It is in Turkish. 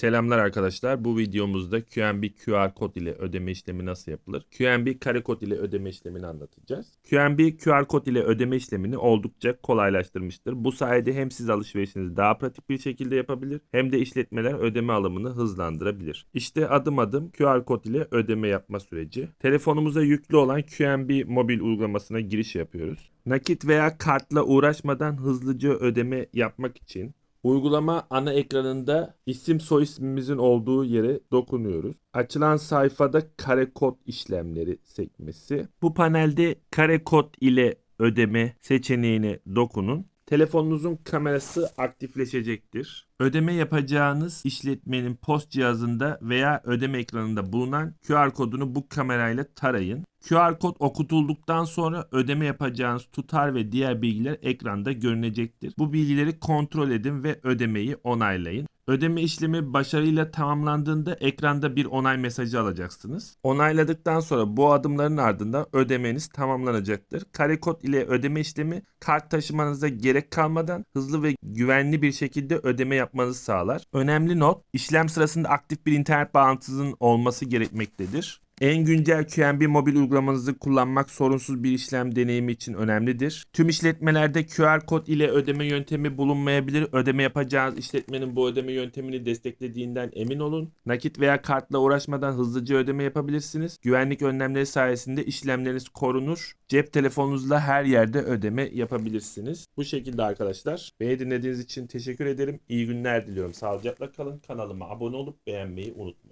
Selamlar arkadaşlar. Bu videomuzda QNB QR kod ile ödeme işlemi nasıl yapılır? QNB kare kod ile ödeme işlemini anlatacağız. QNB QR kod ile ödeme işlemini oldukça kolaylaştırmıştır. Bu sayede hem siz alışverişinizi daha pratik bir şekilde yapabilir hem de işletmeler ödeme alımını hızlandırabilir. İşte adım adım QR kod ile ödeme yapma süreci. Telefonumuza yüklü olan QNB mobil uygulamasına giriş yapıyoruz. Nakit veya kartla uğraşmadan hızlıca ödeme yapmak için Uygulama ana ekranında isim soy ismimizin olduğu yere dokunuyoruz. Açılan sayfada kare kod işlemleri sekmesi. Bu panelde kare kod ile ödeme seçeneğine dokunun. Telefonunuzun kamerası aktifleşecektir. Ödeme yapacağınız işletmenin post cihazında veya ödeme ekranında bulunan QR kodunu bu kamerayla tarayın. QR kod okutulduktan sonra ödeme yapacağınız tutar ve diğer bilgiler ekranda görünecektir. Bu bilgileri kontrol edin ve ödemeyi onaylayın. Ödeme işlemi başarıyla tamamlandığında ekranda bir onay mesajı alacaksınız. Onayladıktan sonra bu adımların ardından ödemeniz tamamlanacaktır. Kare kod ile ödeme işlemi kart taşımanıza gerek kalmadan hızlı ve güvenli bir şekilde ödeme yapmanızı sağlar. Önemli not, işlem sırasında aktif bir internet bağlantısının olması gerekmektedir. En güncel QNB mobil uygulamanızı kullanmak sorunsuz bir işlem deneyimi için önemlidir. Tüm işletmelerde QR kod ile ödeme yöntemi bulunmayabilir. Ödeme yapacağınız işletmenin bu ödeme yöntemini desteklediğinden emin olun. Nakit veya kartla uğraşmadan hızlıca ödeme yapabilirsiniz. Güvenlik önlemleri sayesinde işlemleriniz korunur. Cep telefonunuzla her yerde ödeme yapabilirsiniz. Bu şekilde arkadaşlar. Beni dinlediğiniz için teşekkür ederim. İyi günler diliyorum. Sağlıcakla kalın. Kanalıma abone olup beğenmeyi unutmayın.